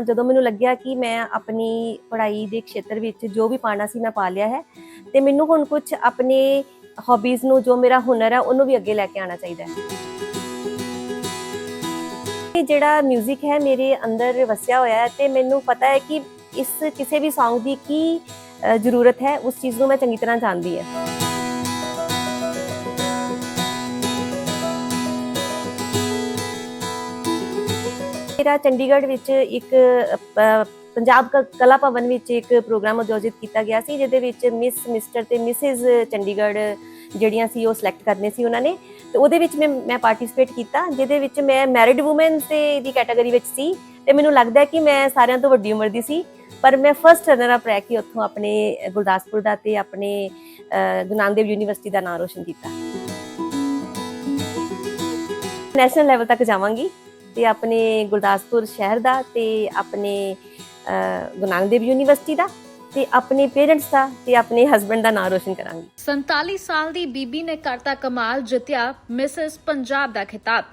ਜਦੋਂ ਮੈਨੂੰ ਲੱਗਿਆ ਕਿ ਮੈਂ ਆਪਣੀ ਪੜ੍ਹਾਈ ਦੇ ਖੇਤਰ ਵਿੱਚ ਜੋ ਵੀ ਪਾਣਾ ਸੀ ਮੈਂ ਪਾ ਲਿਆ ਹੈ, ਤੇ ਮੈਨੂੰ ਹੁਣ ਕੁਝ ਆਪਣੇ ਹੌਬੀਜ਼ ਨੂੰ ਜੋ ਮੇਰਾ ਹੁਨਰ ਹੈ, ਉਹਨੂੰ ਵੀ ਅੱਗੇ ਲੈ ਕੇ ਆਉਣਾ ਚਾਹੀਦਾ ਹੈ। ਇਹ ਜਿਹੜਾ 뮤직 ਹੈ ਮੇਰੇ ਅੰਦਰ ਵਸਿਆ ਹੋਇਆ ਹੈ ਤੇ ਮੈਨੂੰ ਪਤਾ ਹੈ ਕਿ ਇਸ ਕਿਸੇ ਵੀ Song ਦੀ ਕੀ ਜ਼ਰੂਰਤ ਹੈ, ਉਸ ਚੀਜ਼ ਨੂੰ ਮੈਂ ਚੰਗੀ ਤਰ੍ਹਾਂ ਜਾਣਦੀ ਹਾਂ। ਮੇਰਾ ਚੰਡੀਗੜ੍ਹ ਵਿੱਚ ਇੱਕ ਪੰਜਾਬ ਕ- ਕਲਾ ਭਵਨ ਵਿੱਚ ਇੱਕ ਪ੍ਰੋਗਰਾਮ ਆਯੋਜਿਤ ਕੀਤਾ ਗਿਆ ਸੀ ਜਿਹਦੇ ਵਿੱਚ ਮਿਸ ਮਿਸਟਰ ਤੇ ਮਿਸਿਸ ਚੰਡੀਗੜ੍ਹ ਜਿਹੜੀਆਂ ਸੀ ਉਹ ਸਿਲੈਕਟ ਕਰਨੇ ਸੀ ਉਹਨਾਂ ਨੇ। ਤੇ ਉਹਦੇ ਵਿੱਚ ਮੈਂ ਮੈਂ ਪਾਰਟਿਸਿਪੇਟ ਕੀਤਾ ਜਿਹਦੇ ਵਿੱਚ ਮੈਂ ਮੈਰਿਡ ਔਮਨਸ ਦੇ ਦੀ ਕੈਟਾਗਰੀ ਵਿੱਚ ਸੀ ਤੇ ਮੈਨੂੰ ਲੱਗਦਾ ਕਿ ਮੈਂ ਸਾਰਿਆਂ ਤੋਂ ਵੱਡੀ ਉਮਰ ਦੀ ਸੀ। ਪਰ ਮੈਂ ਫਰਸਟ ਰਨਰ ਅਪ ਰਹਿ ਕੇ ਉੱਥੋਂ ਆਪਣੇ ਗੁਰਦਾਸਪੁਰ ਦਾ ਤੇ ਆਪਣੇ ਅ, ਗੁਰੂ ਨਾਨਕ ਦੇਵ ਯੂਨੀਵਰਸਿਟੀ ਦਾ ਨਾਮ ਰੋਸ਼ਨ ਕੀਤਾ। ਨੈਸ਼ਨਲ ਲੈਵਲ ਤੱਕ ਜਾਵਾਂਗੀ। ਤੇ ਆਪਣੇ ਗੁਰਦਾਸਪੁਰ ਸ਼ਹਿਰ ਦਾ ਤੇ ਆਪਣੇ ਗੁਰੂ ਨਾਨਕ ਦੇਵ ਯੂਨੀਵਰਸਿਟੀ ਦਾ ਤੇ ਆਪਣੇ ਪੇਰੈਂਟਸ ਦਾ ਤੇ ਆਪਣੇ ਹਸਬੰਡ ਦਾ ਨਾਮ ਰੋਸ਼ਨ ਕਰਾਂਗੀ। 47 ਸਾਲ ਦੀ ਬੀਬੀ ਨੇ ਕਰਤਾ ਕਮਾਲ ਜਿੱਤਿਆ ਮਿਸਿਸ ਪੰਜਾਬ ਦਾ ਖਿਤਾਬ।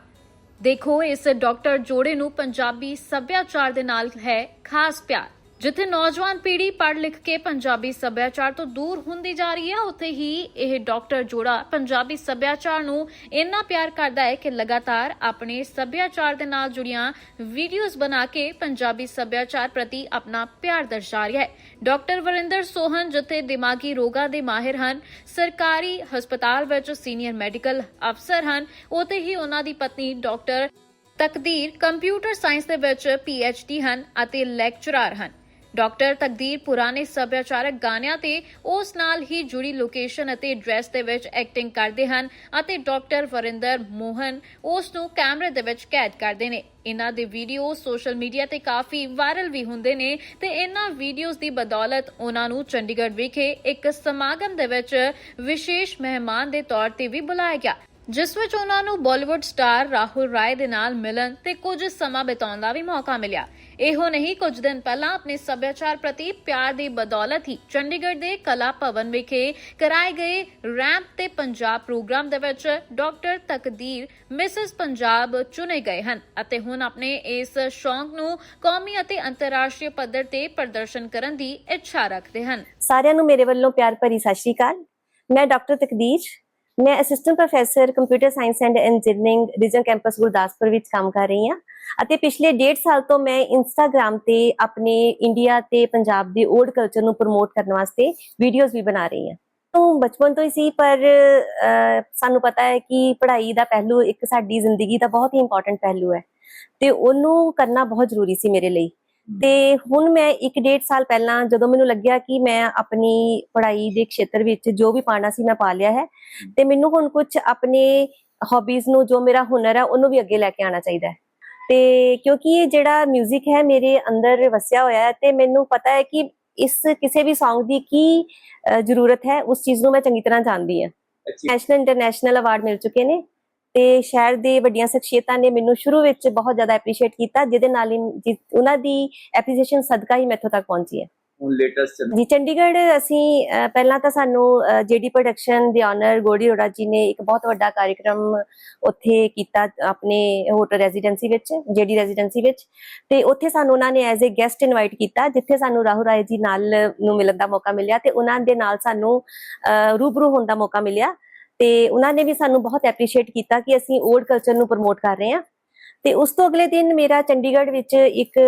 ਦੇਖੋ ਇਸ ਡਾਕਟਰ ਜੋੜੇ ਨੂੰ ਪੰਜਾਬੀ ਸੱਭਿਆਚਾਰ ਦੇ ਨਾਲ ਹੈ ਖਾਸ ਪਿਆਰ। ਜਿੱਥੇ ਨੌਜਵਾਨ ਪੀੜ੍ਹੀ ਪੜ੍ਹ ਲਿਖ ਕੇ ਪੰਜਾਬੀ ਸੱਭਿਆਚਾਰ ਤੋਂ ਦੂਰ ਹੁੰਦੀ ਜਾ ਰਹੀ ਹੈ, ਉੱਥੇ ਹੀ ਇਹ ਡਾਕਟਰ ਜੋੜਾ ਪੰਜਾਬੀ ਸੱਭਿਆਚਾਰ ਨੂੰ ਇੰਨਾ ਪਿਆਰ ਕਰਦਾ ਹੈ ਕਿ ਲਗਾਤਾਰ ਆਪਣੇ ਸੱਭਿਆਚਾਰ ਦੇ ਨਾਲ ਜੁੜੀਆਂ ਵੀਡੀਓਜ਼ ਬਣਾ ਕੇ ਪੰਜਾਬੀ ਸੱਭਿਆਚਾਰ ਪ੍ਰਤੀ ਆਪਣਾ ਪਿਆਰ ਦਰਸਾ ਰਿਹਾ ਹੈ। ਡਾਕਟਰ ਵਰਿੰਦਰ ਸੋਹਨ ਜਿੱਥੇ ਦਿਮਾਗੀ ਰੋਗਾਂ ਦੇ ਮਾਹਿਰ ਹਨ, ਸਰਕਾਰੀ ਹਸਪਤਾਲ ਵਿੱਚ ਸੀਨੀਅਰ ਮੈਡੀਕਲ ਅਫਸਰ ਹਨ, ਉੱਥੇ ਹੀ ਉਹਨਾਂ ਦੀ ਪਤਨੀ ਡਾਕਟਰ ਤਕਦੀਰ ਕੰਪਿਊਟਰ ਸਾਇੰਸ ਦੇ ਵਿੱਚ ਡੀ ਹਨ ਅਤੇ ਲੈਕਚਰਰ ਹਨ। ਡਾਕਟਰ ਤਕਦੀਰ ਪੁਰਾਣੇ ਸੱਭਿਆਚਾਰਕ ਗਾਣਿਆਂ ਤੇ ਉਸ ਨਾਲ ਹੀ ਜੁੜੀ ਲੋਕੇਸ਼ਨ ਅਤੇ ਡਰੈਸ ਦੇ ਵਿੱਚ ਐਕਟਿੰਗ ਕਰਦੇ ਹਨ ਅਤੇ ਡਾਕਟਰ ਵਰਿੰਦਰ ਮੋਹਨ ਉਸ ਨੂੰ ਕੈਮਰੇ ਦੇ ਵਿੱਚ ਕੈਦ ਕਰਦੇ ਨੇ। ਇਹਨਾਂ ਦੇ ਵੀਡੀਓ ਸੋਸ਼ਲ ਮੀਡੀਆ ਤੇ ਕਾਫੀ ਵਾਇਰਲ ਵੀ ਹੁੰਦੇ ਨੇ ਤੇ ਇਹਨਾਂ ਵੀਡੀਓਜ਼ ਦੀ ਬਦੌਲਤ ਉਹਨਾਂ ਨੂੰ ਚੰਡੀਗੜ੍ਹ ਵਿਖੇ ਇੱਕ ਸਮਾਗਮ ਦੇ ਵਿੱਚ ਵਿਸ਼ੇਸ਼ ਮਹਿਮਾਨ ਦੇ ਤੌਰ ਤੇ ਵੀ ਬੁਲਾਇਆ ਗਿਆ। ਜਿਸ ਵਿੱਚ ਉਹਨਾਂ ਨੂੰ ਬਾਲੀਵੁੱਡ ਸਟਾਰ ਰਾਹੁਲ ਰਾਏ ਦੇ ਨਾਲ ਮਿਲਣ ਤੇ ਕੁਝ ਸਮਾਂ ਬਿਤਾਉਣ ਦਾ ਵੀ ਮੌਕਾ ਮਿਲਿਆ। ਇਹੋ ਨਹੀਂ, ਕੁਝ ਦਿਨ ਪਹਿਲਾਂ ਆਪਣੇ ਸੱਭਿਆਚਾਰ ਪ੍ਰਤੀ ਪਿਆਰ ਦੀ ਬਦੌਲਤ ਹੀ ਚੰਡੀਗੜ੍ਹ ਦੇ ਕਲਾ ਭਵਨ ਵਿਖੇ ਕਰਾਏ ਗਏ ਰੈਂਪ ਤੇ ਪੰਜਾਬ ਪ੍ਰੋਗਰਾਮ ਦੇ ਵਿੱਚ ਡਾਕਟਰ ਤਕਦੀਰ, ਮਿਸਿਸ ਪੰਜਾਬ ਚੁਣੇ ਗਏ ਹਨ ਅਤੇ ਹੁਣ ਆਪਣੇ ਇਸ ਸ਼ੌਂਕ ਨੂੰ ਕੌਮੀ ਅਤੇ ਅੰਤਰਰਾਸ਼ਟਰੀ ਪੱਧਰ ਤੇ ਪ੍ਰਦਰਸ਼ਨ ਕਰਨ ਦੀ ਇੱਛਾ ਰੱਖਦੇ ਹਨ। ਸਾਰਿਆਂ ਨੂੰ ਮੇਰੇ ਵੱਲੋਂ ਪਿਆਰ ਭਰੀ ਸਤਿ ਸ਼੍ਰੀ ਅਕਾਲ। ਮੈਂ ਡਾਕਟਰ ਤਕਦੀਰ ਮੈਂ assistant professor computer science and engineering region campus Gurdaspur ਵਿੱਚ ਕੰਮ ਕਰ ਰਹੀ ਹਾਂ ਅਤੇ ਪਿਛਲੇ 1.5 ਸਾਲ ਤੋਂ ਮੈਂ ਇੰਸਟਾਗ੍ਰam ਤੇ ਆਪਣੇ ਇੰਡੀਆ ਤੇ ਪੰਜਾਬ ਦੇ ਓਲਡ ਕਲਚਰ ਨੂੰ ਪ੍ਰਮੋਟ ਕਰਨ ਵਾਸਤੇ ਵੀਡੀਓਜ਼ ਵੀ ਬਣਾ ਰਹੀ ਹਾਂ। ਤੋਂ ਬਚਪਨ ਤੋਂ ਹੀ ਸੀ, ਪਰ ਸਾਨੂੰ ਪਤਾ ਹੈ ਕਿ ਪੜ੍ਹਾਈ ਦਾ ਪਹਿਲੂ ਇੱਕ ਸਾਡੀ ਜ਼ਿੰਦਗੀ ਦਾ ਬਹੁਤ ਹੀ ਇੰਪੋਰਟੈਂਟ ਪਹਿਲੂ ਹੈ ਤੇ ਉਹਨੂੰ ਕਰਨਾ ਬਹੁਤ ਜ਼ਰੂਰੀ ਸੀ ਮੇਰੇ ਲਈ। ਤੇ ਹੁਣ ਮੈਂ 1.5 ਸਾਲ ਪਹਿਲਾਂ ਜਦੋਂ ਮੈਨੂੰ ਲੱਗਿਆ ਕਿ ਮੈਂ ਆਪਣੀ ਪੜ੍ਹਾਈ ਦੇ ਖੇਤਰ ਵਿੱਚ ਜੋ ਵੀ ਪਾਣਾ ਸੀ ਮੈਂ ਪਾ ਲਿਆ ਹੈ। ਤੇ ਮੈਨੂੰ ਹੁਣ ਕੁਝ ਆਪਣੇ ਹੌਬੀਜ਼ ਨੂੰ ਜੋ ਮੇਰਾ ਹੁਨਰ ਹੈ ਉਹਨੂੰ ਵੀ ਅੱਗੇ ਲੈ ਕੇ ਆਉਣਾ ਚਾਹੀਦਾ ਹੈ। ਤੇ ਕਿਉਂਕਿ ਇਹ ਜਿਹੜਾ 뮤직 ਹੈ ਮੇਰੇ ਅੰਦਰ ਵਸਿਆ ਹੋਇਆ ਹੈ ਤੇ ਮੈਨੂੰ ਪਤਾ ਹੈ ਕਿ ਇਸ ਕਿਸੇ ਵੀ Song ਦੀ ਕੀ ਜ਼ਰੂਰਤ ਹੈ ਉਸ ਚੀਜ਼ ਨੂੰ ਮੈਂ ਚੰਗੀ ਤਰ੍ਹਾਂ ਜਾਣਦੀ ਹਾਂ। ਨੈਸ਼ਨਲ ਇੰਟਰਨੈਸ਼ਨਲ ਅਵਾਰਡ ਮਿਲ ਚੁੱਕੇ ਨੇ। ਤੇ ਸ਼ਹਿਰ ਦੇ ਵੱਡੀਆਂ ਸ਼ਖਸੀਅਤਾਂ ਨੇ ਮੈਨੂੰ ਸ਼ੁਰੂ ਵਿੱਚ ਬਹੁਤ ਜ਼ਿਆਦਾ ਐਪਰੀਸ਼ੀਏਟ ਕੀਤਾ ਜਿਹਦੇ ਨਾਲ ਹੀ ਉਹਨਾਂ ਦੀ ਐਪਰੀਸ਼ੀਏਸ਼ਨ ਸਦਕਾ ਹੀ ਮੈਂ ਇੱਥੋਂ ਤੱਕ ਪਹੁੰਚੀ ਹੈ। ਹੁਣ ਲੇਟੈਸਟ ਜੀ ਚੰਡੀਗੜ੍ਹ ਅਸੀਂ ਪਹਿਲਾਂ ਤਾਂ ਸਾਨੂੰ ਜੀਡੀ ਪ੍ਰੋਡਕਸ਼ਨ ਦੇ ਆਨਰ ਗੋੜੀ ਹੋੜਾ ਜੀ ਨੇ ਇੱਕ ਬਹੁਤ ਵੱਡਾ ਕਾਰਜਕ੍ਰਮ ਉੱਥੇ ਕੀਤਾ ਆਪਣੇ ਹੋਟਲ ਰੈਜ਼ੀਡੈਂਸੀ ਵਿੱਚ ਜੀਡੀ ਰੈਜ਼ੀਡੈਂਸੀ ਵਿੱਚ। ਤੇ ਉੱਥੇ ਸਾਨੂੰ ਉਹਨਾਂ ਨੇ ਐਜ਼ ਅ ਗੈਸਟ ਇਨਵਾਈਟ ਕੀਤਾ ਜਿੱਥੇ ਸਾਨੂੰ ਰਾਹੁਲ ਰਾਏ ਜੀ ਨਾਲ ਨੂੰ ਮਿਲਣ ਦਾ ਮੌਕਾ ਮਿਲਿਆ ਤੇ ਉਹਨਾਂ ਦੇ ਨਾਲ ਸਾਨੂੰ ਰੂਬਰੂ ਹੋਣ ਦਾ ਮੌਕਾ ਮਿਲਿਆ। ਤੇ ਉਹਨਾਂ ਨੇ ਵੀ ਸਾਨੂੰ ਬਹੁਤ ਐਪਰੀਸ਼ੀਏਟ ਕੀਤਾ ਕਿ ਅਸੀਂ ਓਲਡ ਕਲਚਰ ਨੂੰ ਪ੍ਰਮੋਟ ਕਰ ਰਹੇ ਹਾਂ। ਤੇ ਉਸ ਤੋਂ ਅਗਲੇ ਦਿਨ ਮੇਰਾ ਚੰਡੀਗੜ੍ਹ ਵਿੱਚ ਇੱਕ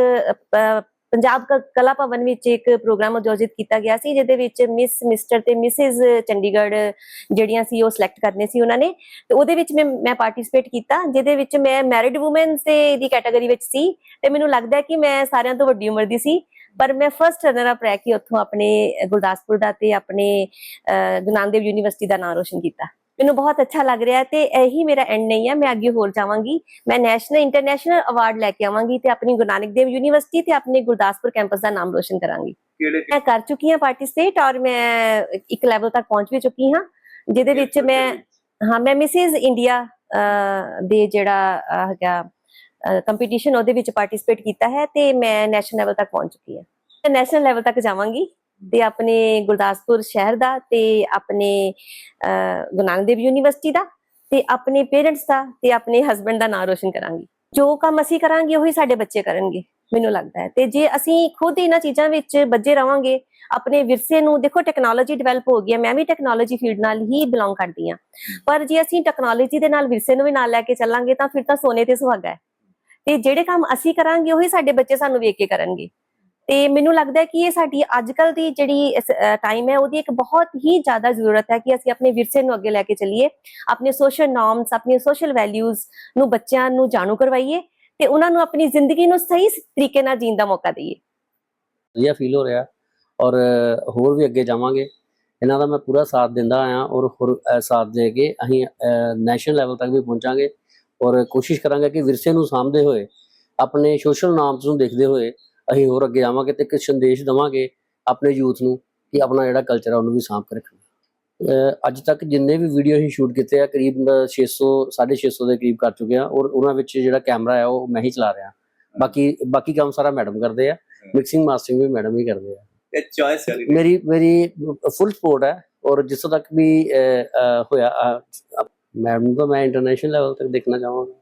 ਪੰਜਾਬ ਕ- ਕਲਾ ਭਵਨ ਵਿੱਚ ਇੱਕ ਪ੍ਰੋਗਰਾਮ ਆਯੋਜਿਤ ਕੀਤਾ ਗਿਆ ਸੀ ਜਿਹਦੇ ਵਿੱਚ ਮਿਸ ਮਿਸਟਰ ਤੇ ਮਿਸਿਸ ਚੰਡੀਗੜ੍ਹ ਜਿਹੜੀਆਂ ਸੀ ਉਹ ਸਿਲੈਕਟ ਕਰਨੇ ਸੀ ਉਹਨਾਂ ਨੇ। ਤੇ ਉਹਦੇ ਵਿੱਚ ਮੈਂ ਮੈਂ ਪਾਰਟਿਸਿਪੇਟ ਕੀਤਾ ਜਿਹਦੇ ਵਿੱਚ ਮੈਂ ਮੈਰਿਡ ਔਮਨਸ ਦੇ ਦੀ ਕੈਟਾਗਰੀ ਵਿੱਚ ਸੀ। ਤੇ ਮੈਨੂੰ ਲੱਗਦਾ ਕਿ ਮੈਂ ਸਾਰਿਆਂ ਤੋਂ ਵੱਡੀ ਉਮਰ ਦੀ ਸੀ ਪਰ ਮੈਂ ਫਰਸਟ ਰਨਰ ਅਪ ਰਹਿ ਕੇ ਉੱਥੋਂ ਆਪਣੇ ਗੁਰਦਾਸਪੁਰ ਦਾ ਤੇ ਆਪਣੇ ਅ, ਗੁਰੂ ਨਾਨਕ ਦੇਵ ਯੂਨੀਵਰਸਿਟੀ ਦਾ ਨਾਮ ਰੋਸ਼ਨ ਕੀਤਾ। ਮੈਨੂੰ ਬਹੁਤ ਅੱਛਾ ਲੱਗ ਰਿਹਾ ਤੇ ਇਹੀ ਮੇਰਾ ਐਂਡ ਨਹੀਂ ਹੈ ਮੈਂ ਅੱਗੇ ਹੋਰ ਜਾਵਾਂਗੀ। ਮੈਂ ਨੈਸ਼ਨਲ ਇੰਟਰਨੈਸ਼ਨਲ ਅਵਾਰਡ ਲੈ ਕੇ ਆਵਾਂਗੀ ਤੇ ਆਪਣੀ ਗੁਰੂ ਨਾਨਕ ਦੇਵ ਯੂਨੀਵਰਸਿਟੀ ਤੇ ਆਪਣੇ ਗੁਰਦਾਸਪੁਰ ਕੈਂਪਸ ਦਾ ਨਾਮ ਰੋਸ਼ਨ ਕਰਾਂਗੀ। ਮੈਂ ਕਰ ਚੁੱਕੀ ਹਾਂ ਪਾਰਟਿਸਿਪੇਟ ਔਰ ਮੈਂ ਇੱਕ ਲੈਵਲ ਤੱਕ ਪਹੁੰਚ ਵੀ ਚੁੱਕੀ ਹਾਂ ਜਿਹਦੇ ਵਿੱਚ ਮੈਂ ਹਾਂ ਮੈਂ ਮਿਸਿਸ ਇੰਡੀਆ ਦੇ ਜਿਹੜਾ ਹੈਗਾ ਕੰਪੀਟੀਸ਼ਨ ਉਹਦੇ ਵਿੱਚ ਪਾਰਟਿਸਿਪੇਟ ਕੀਤਾ ਹੈ ਤੇ ਮੈਂ ਨੈਸ਼ਨਲ ਲੈਵਲ ਤੱਕ ਪਹੁੰਚ ਚੁੱਕੀ ਹਾਂ। ਮੈਂ ਨੈਸ਼ਨਲ ਲੈਵਲ ਤੱਕ ਜਾਵਾਂਗੀ। ਤੇ ਆਪਣੇ ਗੁਰਦਾਸਪੁਰ ਸ਼ਹਿਰ ਦਾ ਤੇ ਆਪਣੇ ਗੁਰੂ ਨਾਨਕ ਦੇਵ ਯੂਨੀਵਰਸਿਟੀ ਦਾ ਤੇ ਆਪਣੇ ਪੇਰੈਂਟਸ ਦਾ ਤੇ ਆਪਣੇ ਹਸਬੰਡ ਦਾ ਨਾਮ ਰੋਸ਼ਨ ਕਰਾਂਗੀ। ਜੋ ਕੰਮ ਅਸੀਂ ਕਰਾਂਗੇ, ਉਹੀ ਸਾਡੇ ਬੱਚੇ ਕਰਨਗੇ, ਮੈਨੂੰ ਲੱਗਦਾ ਹੈ। ਤੇ ਜੇ ਅਸੀਂ ਖੁਦ ਇਹਨਾਂ ਚੀਜ਼ਾਂ ਵਿੱਚ ਵੱਜੇ ਰਵਾਂਗੇ, ਆਪਣੇ ਵਿਰਸੇ ਨੂੰ, ਦੇਖੋ ਟੈਕਨੋਲੋਜੀ ਡਿਵੈਲਪ ਹੋ ਗਈ ਹੈ, ਮੈਂ ਵੀ ਟੈਕਨੋਲੋਜੀ ਫੀਲਡ ਨਾਲ ਹੀ ਬਿਲੋਂਗ ਕਰਦੀ ਹਾਂ। ਪਰ ਜੇ ਅਸੀਂ ਟੈਕਨੋਲੋਜੀ ਦੇ ਨਾਲ ਵਿਰਸੇ ਨੂੰ ਵੀ ਨਾਲ ਲੈ ਕੇ ਚੱਲਾਂਗੇ, ਤਾਂ ਫਿਰ ਤਾਂ ਸੋਨੇ ਤੇ ਸੁਹਾਗਾ ਹੈ। ਤੇ ਜਿਹੜੇ ਕੰਮ ਅਸੀਂ ਕਰਾਂਗੇ, ਉਹੀ ਸਾਡੇ ਬੱਚੇ ਸਾਨੂੰ ਵੇਖ ਕੇ ਕਰਨਗੇ। ਤੇ ਮੈਨੂੰ ਲੱਗਦਾ ਹੈ ਕਿ ਇਹ ਸਾਡੀ ਅੱਜਕੱਲ ਦੀ ਜਿਹੜੀ ਟਾਈਮ ਹੈ, ਉਹਦੀ ਇੱਕ ਬਹੁਤ ਹੀ ਜ਼ਿਆਦਾ ਜ਼ਰੂਰਤ ਹੈ ਕਿ ਅਸੀਂ ਆਪਣੇ ਵਿਰਸੇ ਨੂੰ ਅੱਗੇ ਲੈ ਕੇ ਚੱਲੀਏ, ਆਪਣੇ ਸੋਸ਼ਲ ਨਾਰਮਸ ਆਪਣੀਆਂ ਸੋਸ਼ਲ ਵੈਲਿਊਜ਼ ਨੂੰ ਬੱਚਿਆਂ ਨੂੰ ਜਾਣੂ ਕਰਵਾਈਏ ਤੇ ਉਹਨਾਂ ਨੂੰ ਆਪਣੀ ਜ਼ਿੰਦਗੀ ਨੂੰ ਸਹੀ ਤਰੀਕੇ ਨਾਲ ਜੀਣ ਦਾ ਮੌਕਾ ਦਈਏ। ਵਧੀਆ ਫੀਲ ਹੋ ਰਿਹਾ ਔਰ ਹੋਰ ਵੀ ਅੱਗੇ ਜਾਵਾਂਗੇ। ਇਹਨਾਂ ਦਾ ਮੈਂ ਪੂਰਾ ਸਾਥ ਦਿੰਦਾ ਆਇਆ ਔਰ ਹੋਰ ਸਾਥ ਦੇ ਕੇ ਅਸੀਂ ਨੈਸ਼ਨਲ ਲੈਵਲ ਤੱਕ ਵੀ ਪਹੁੰਚਾਂਗੇ ਔਰ ਕੋਸ਼ਿਸ਼ ਕਰਾਂਗੇ ਕਿ ਵਿਰਸੇ ਨੂੰ ਸਾਂਭਦੇ ਹੋਏ, ਆਪਣੇ ਸੋਸ਼ਲ ਨਾਰਮਸ ਨੂੰ ਦੇਖਦੇ ਹੋਏ ਅਸੀਂ ਹੋਰ ਅੱਗੇ ਜਾਵਾਂਗੇ ਤੇ ਇੱਕ ਸੰਦੇਸ਼ ਦਵਾਂਗੇ ਆਪਣੇ ਯੂਥ ਨੂੰ ਕਿ ਆਪਣਾ ਜਿਹੜਾ ਕਲਚਰ ਹੈ ਉਹਨੂੰ ਵੀ ਸਾਂਭ ਕੇ ਰੱਖਣਾ। ਅੱਜ ਤੱਕ ਜਿੰਨੇ ਵੀ ਵੀਡੀਓ ਅਸੀਂ ਸ਼ੂਟ ਕੀਤੇ ਆ ਕਰੀਬ 600 650 ਦੇ ਕਰੀਬ ਕਰ ਚੁੱਕੇ ਆ ਔਰ ਉਹਨਾਂ ਵਿੱਚ ਜਿਹੜਾ ਕੈਮਰਾ ਹੈ ਉਹ ਮੈਂ ਹੀ ਚਲਾ ਰਿਹਾ। ਬਾਕੀ ਬਾਕੀ ਕੰਮ ਸਾਰਾ ਮੈਡਮ ਕਰਦੇ ਆ ਮਿਕਸਿੰਗ ਮਾਸਟਰਿੰਗ ਵੀ ਮੈਡਮ ਹੀ ਕਰਦੇ ਆ। ਇਹ ਚੋਇਸ ਮੇਰੀ ਮੇਰੀ ਫੁੱਲ ਸਪੋਰਟ ਹੈ ਔਰ ਜਿੱਥੋਂ ਤੱਕ ਵੀ ਹੋਇਆ ਮੈਡਮ ਤੋਂ ਮੈਂ ਇੰਟਰਨੈਸ਼ਨਲ ਲੈਵਲ ਤੱਕ ਦੇਖਣਾ ਚਾਹਾਂਗਾ।